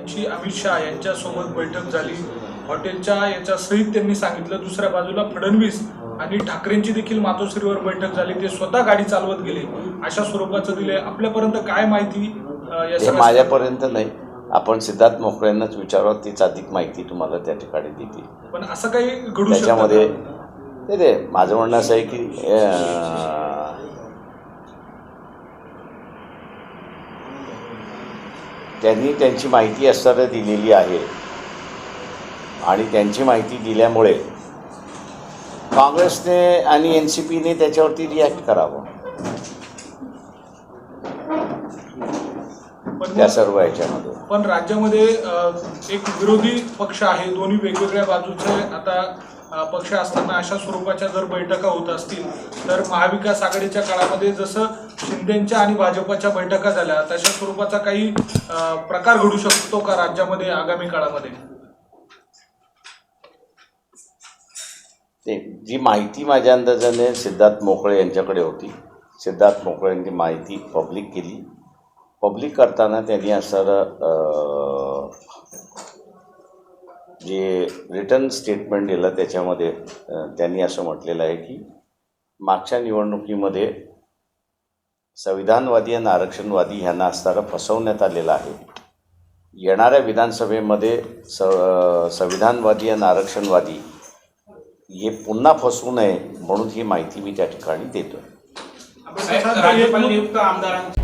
यांची अमित शहा यांच्यासोबत बैठक झाली. हॉटेलच्या याच्या सहित त्यांनी सांगितलं दुसऱ्या बाजूला फडणवीस आणि ठाकरेंची देखील मातोश्रीवर बैठक झाली. ते स्वतः गाडी चालवत गेले. अशा स्वरूपाचं दिले आपल्यापर्यंत काय माहिती माझ्यापर्यंत नाही. आपण सिद्धार्थ मोकळ्यांनाच विचारावं. तीच अधिक माहिती तुम्हाला त्या ठिकाणी देतील. पण असं काही घडू त्याच्यामध्ये ते माझं म्हणणं असं आहे की त्यांनी त्यांची माहिती असताना दिलेली आहे. आणि त्यांची माहिती दिल्यामुळे काँग्रेसने आणि एन सी पीने त्याच्यावरती रिॲक्ट करावं. पण त्या सर्व ह्याच्यामध्ये पण राज्यामध्ये एक विरोधी पक्ष आहे दोन्ही वेगवेगळ्या बाजूचे. आता पक्ष असताना अशा स्वरूपाच्या जर बैठका होत असतील तर महाविकास आघाडीच्या काळामध्ये जसं शिंदेच्या आणि भाजपच्या बैठका झाल्या तशा स्वरूपाचा काही प्रकार घडू शकतो का राज्यामध्ये आगामी काळामध्ये? ते जी माहिती माझ्या अंदाजाने सिद्धार्थ मोकळे यांच्याकडे होती. सिद्धार्थ मोकळे यांनी माहिती पब्लिक केली. पब्लिक करताना त्यांनी असं जे रिटर्न स्टेटमेंट दिलं त्याच्यामध्ये त्यांनी असं म्हटलेलं आहे की मागच्या निवडणुकीमध्ये संविधानवादी आणि आरक्षणवादी ह्यांना असताना फसवण्यात आलेलं आहे. येणाऱ्या विधानसभेमध्ये स संविधानवादी आणि आरक्षणवादी हे पुन्हा फसवू नये म्हणून ही माहिती मी त्या ठिकाणी देतो आहे आमदारांची.